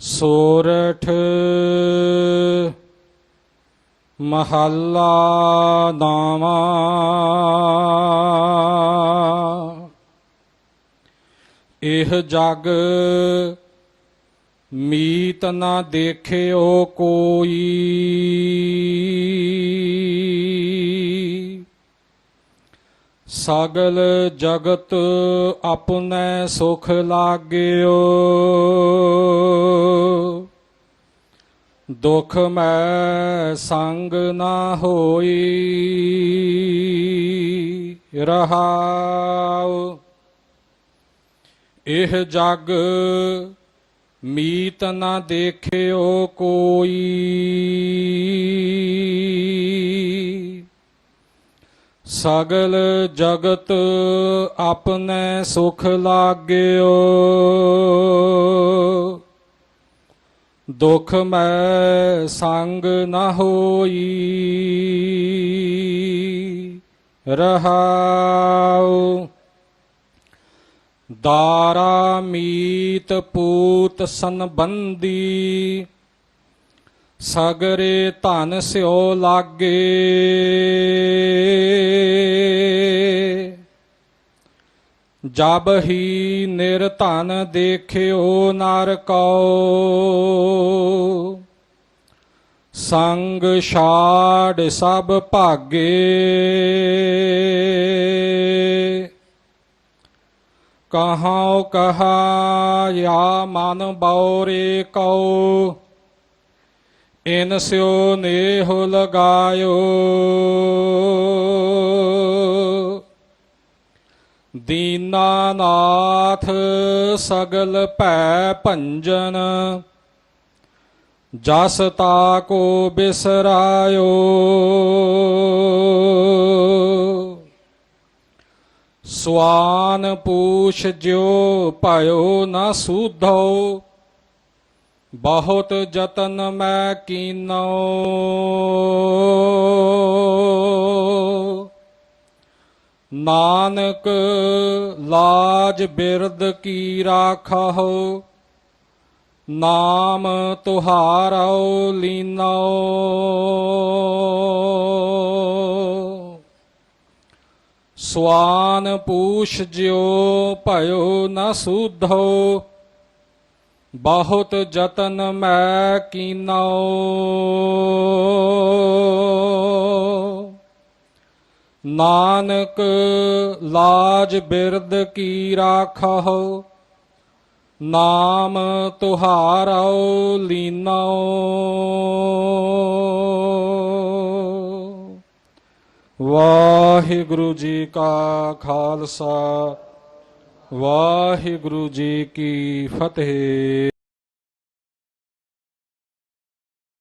ਸੋਰਠ ਮਹੱਲਾ ਨਾਵਾ ਇਹ ਜਗ ਮੀਤ ਨਾ ਦੇਖਿਓ ਕੋਈ। ਸਗਲ ਜਗਤ ਆਪਣੇ ਸੁਖ ਲਾਗਿਓ। ਦੁਖ ਮੈਂ ਸੰਗ ਨਾ ਹੋਈ, ਰਹਾਉ। ਇਹ ਜਗ ਮੀਤ ਨਾ ਦੇਖਿਓ ਕੋਈ। ਸਗਲ ਜਗਤ ਆਪਣੇ ਸੁਖ ਲਾਗਿਓ। ਦੁਖ ਮੈਂ ਸੰਗ ਨਾ ਹੋਈ, ਰਹਾਉ। ਦਾਰਾ ਮੀਤ ਪੂਤ ਸੰਬੰਦੀ ਸਗਰੇ ਧਨ ਸਿਓ ਲਾਗੇ। ਜਬ ਹੀ ਨਿਰਧਨ ਦੇਖਿਓ ਨਰ ਕਉ ਸੰਗ ਛਾੜ ਸਭ ਭਾਗੇ। ਕਹਾਉ ਕਹਾ ਯਾ ਮਨ ਬਉਰੇ ਕਉ ਇਨ ਸਿਓ ਨੇਹ ਲਗਾਇਓ। ਦੀਨਾਨਾਥ ਸਗਲ ਭੈ ਭੰਜਨ, ਜਸ ਤਾ ਕੋ ਬਿਸਰਾਇਓ। ਸਵਾਨ ਪੂਛ ਜਿਉ ਭਇਓ ਨਾ ਸੂਧੋ, ਬਹੁਤ ਯਤਨ ਮੈਂ ਕੀਨੋ। ਨਾਨਕ ਲਾਜ ਬਿਰਦ ਕੀ ਰਾਖਹੁ? ਨਾਮ ਤੁਹਾਰਉ ਲੀਨੋ ਸਵਾਨ ਪੂਛ ਜਿਉ ਭਇਓ ਨ ਸੂਧੋ ਬਹੁਤ ਜਤਨ ਮੈਂ ਕੀਨੋ ਨਾਨਕ ਲਾਜ ਬਿਰਦ ਕੀ ਰਾਖਹੁ? ਨਾਮ ਤੁਹਾਰਉ ਲੀਨੋ ਵਾਹਿਗੁਰੂ ਜੀ ਕਾ ਖਾਲਸਾ, ਵਾਹਿਗੁਰੂ ਜੀ ਕੀ ਫਤਿਹ।